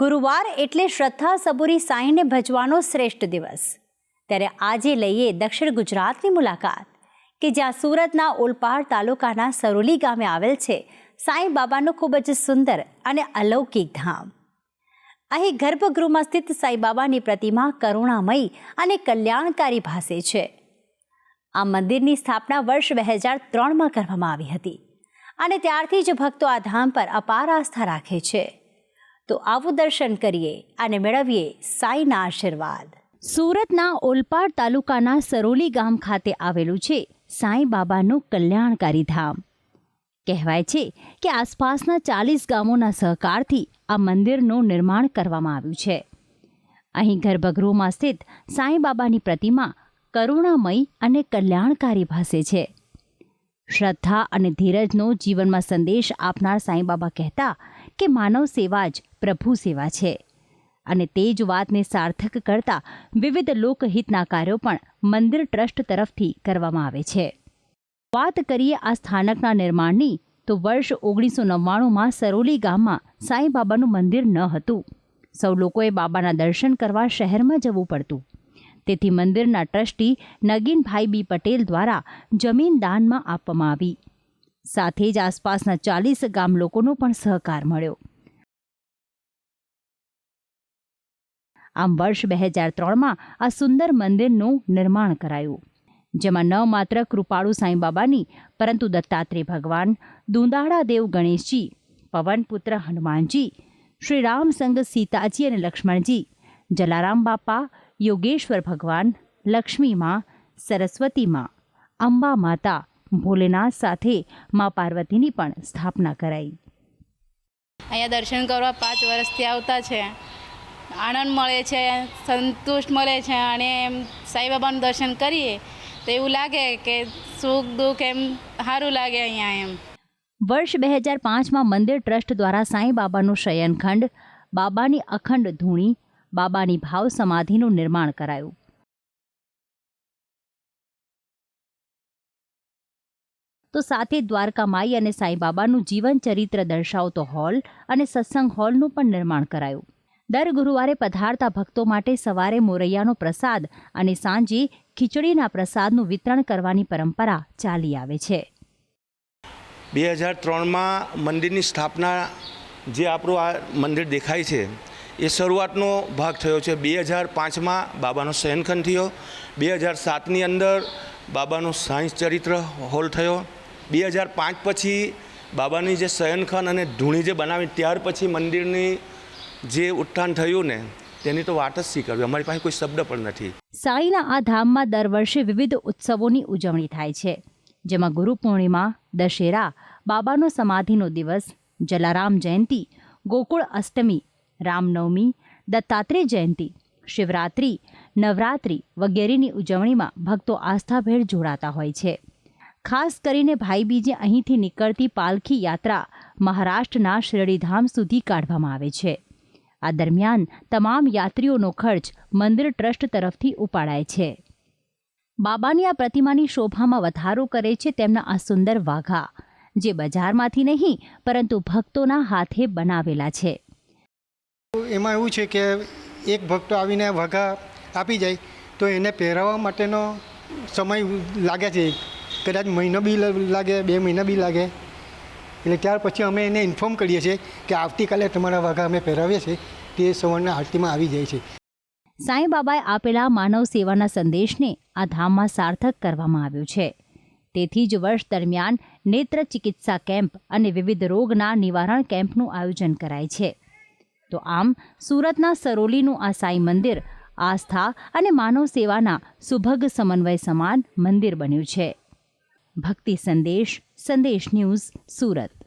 ગુરુવાર એટલે શ્રદ્ધા સબુરી સાંઈને ભજવાનો શ્રેષ્ઠ દિવસ. ત્યારે આજે લઈએ દક્ષિણ ગુજરાતની મુલાકાત, કે જ્યાં સુરતના ઓલપાડ તાલુકાના સરોલી ગામે આવેલ છે સાંઈ બાબાનું ખૂબ જ સુંદર અને અલૌકિક ધામ. અહીં ગર્ભગૃહમાં સ્થિત સાંઈબાબાની પ્રતિમા કરુણામયી અને કલ્યાણકારી ભાસે છે. આ મંદિરની સ્થાપના વર્ષ બે હજાર ત્રણમાં કરવામાં આવી હતી અને ત્યારથી જ ભક્તો આ ધામ પર અપાર આસ્થા રાખે છે. તો આવું દર્શન કરીએ અને મેળવીએ સાંઈના આશીર્વાદ. સુરતના ઓલપાડ તાલુકાના સરોલી ગામ ખાતે આવેલું છે સાંઈ બાબાનું કલ્યાણકારી ધામ. કહેવાય છે કે આસપાસના ચાલીસ ગામોના સહકારથી આ મંદિરનું નિર્માણ કરવામાં આવ્યું છે. અહીં ગર્ભગૃહમાં સ્થિત સાંઈ બાબાની પ્રતિમા કરુણામય અને કલ્યાણકારી ભાસે છે. શ્રદ્ધા અને ધીરજનો જીવનમાં સંદેશ આપનાર સાંઈ બાબા કહેતા કે માનવ સેવા જ પ્રભુ સેવા છે. અને તે જ વાતને સાર્થક કરતા વિવિધ લોકહિતના કાર્યો પણ મંદિર ટ્રસ્ટ તરફથી કરવામાં આવે છે. વાત કરીએ આ સ્થાનકના નિર્માણની, તો વર્ષ ઓગણીસો નવ્વાણુંમાં સરોલી ગામમાં સાંઈ બાબાનું મંદિર ન હતું. સૌ લોકોએ બાબાના દર્શન કરવા શહેરમાં જવું પડતું. તેથી મંદિરના ટ્રસ્ટી નગીનભાઈ બી પટેલ દ્વારા જમીન દાનમાં આપવામાં આવી. સાથે જ આસપાસના ચાલીસ ગામ લોકોનો પણ સહકાર મળ્યો. આમ વર્ષ બે હજાર ત્રણમાં આ સુંદર મંદિરનું નિર્માણ કરાયું. જેમાં ન માત્ર કૃપાળુ સાંઈબાબાની, પરંતુ દત્તાત્રેય ભગવાન, દુંદાળા દેવ ગણેશજી, પવનપુત્ર હનુમાનજી, શ્રી રામ સંગ સીતાજી અને લક્ષ્મણજી, જલારામ બાપા, યોગેશ્વર ભગવાન લક્ષ્મીમાં સરસ્વતીમાં અંબા માતા ભોલેનાથ સાથે મા પાર્વતીની પણ સ્થાપના કરાઈ. અહીંયા દર્શન કરવા પાંચ વર્ષથી આવતા છે. આનંદ મળે છે સંતુષ્ટ મળે છે અને એમ સાંઈબાબાનું દર્શન કરીએ તો એવું લાગે કે સુખ દુઃખ એમ સારું લાગે અહીંયા એમ. વર્ષ બે હજાર પાંચમાં મંદિર ટ્રસ્ટ દ્વારા સાંઈબાબાનું શયનખંડ બાબાની અખંડ ધૂણી બાબાની ભાવ સમાધિનું નિર્માણ કરાયું. તો સાથે દ્વારકા માઈ અને સાંઈ બાબાનું જીવન ચરિત્ર દર્શાવતો હોલ અને સત્સંગ હોલનું પણ નિર્માણ કરાયું. દર ગુરુવારે પધારતા ભક્તો માટે સવારે મોરૈયાનો પ્રસાદ અને સાંજે ખીચડીના પ્રસાદનું વિતરણ કરવાની પરંપરા ચાલી આવે છે. બે હજાર ત્રણમાં મંદિરની સ્થાપના જે આપણું આ મંદિર દેખાય છે, એ શરૂઆતનો ભાગ થયો છે. બે હજાર પાંચમાં બાબાનો શયનખંડ થયો. બે હજાર સાતની અંદર બાબાનો સાયન્સ ચરિત્ર હોલ થયો. બે હજાર પાંચ પછી બાબાની જે શયનખંડ અને ધૂણી જે બનાવી, ત્યાર પછી મંદિરની જે ઉત્થાન થયું ને, તેની તો વાત જ શી કરવી અમારી પાસે કોઈ શબ્દ પણ નથી. સાંઈના આ ધામમાં દર વર્ષે વિવિધ ઉત્સવોની ઉજવણી થાય છે. જેમાં ગુરુ પૂર્ણિમા, દશેરા, બાબાનો સમાધિનો દિવસ, જલારામ જયંતી, ગોકુળ અષ્ટમી, રામનવમી, દત્તાત્રેય જયંતી, શિવરાત્રિ, નવરાત્રિ વગેરેની ઉજવણીમાં ભક્તો આસ્થાભેર જોડાતા હોય છે. ખાસ કરીને ભાઈબીજે અહીંથી નીકળતી પાલખી યાત્રા મહારાષ્ટ્રના શિરડીધામ સુધી કાઢવામાં આવે છે. આ દરમિયાન તમામ યાત્રીઓનો ખર્ચ મંદિર ટ્રસ્ટ તરફથી ઉપાડાય છે. બાબાની આ પ્રતિમાની શોભામાં વધારો કરે છે તેમના આ સુંદર વાઘા, જે બજારમાંથી નહીં, પરંતુ ભક્તોના હાથે બનાવેલા છે. એમાં એવું છે કે એક ભક્તો આવીને વાઘા આપી જાય, તો એને પહેરાવવા માટેનો સમય લાગે છે. કદાચ મહિનો બી લાગે, બે મહિના બી લાગે. એટલે ત્યાર પછી અમે એને ઇન્ફોર્મ કરીએ છીએ કે આવતીકાલે તમારા વાઘા અમે પહેરાવીએ છીએ, તે સવારના આરતીમાં આવી જાય છે. સાંઈ બાબાએ આપેલા માનવ સેવાના સંદેશને આ ધામમાં સાર્થક કરવામાં આવ્યો છે. તેથી જ વર્ષ દરમિયાન નેત્ર ચિકિત્સા કેમ્પ અને વિવિધ રોગના નિવારણ કેમ્પનું આયોજન કરાય છે. તો આમ સુરતના સરોલીનું આ સાંઈ મંદિર આસ્થા અને માનવ સેવાના સુભગ સમન્વય સમાન મંદિર બન્યું છે. ભક્તિ સંદેશ સંદેશ ન્યૂઝ સુરત.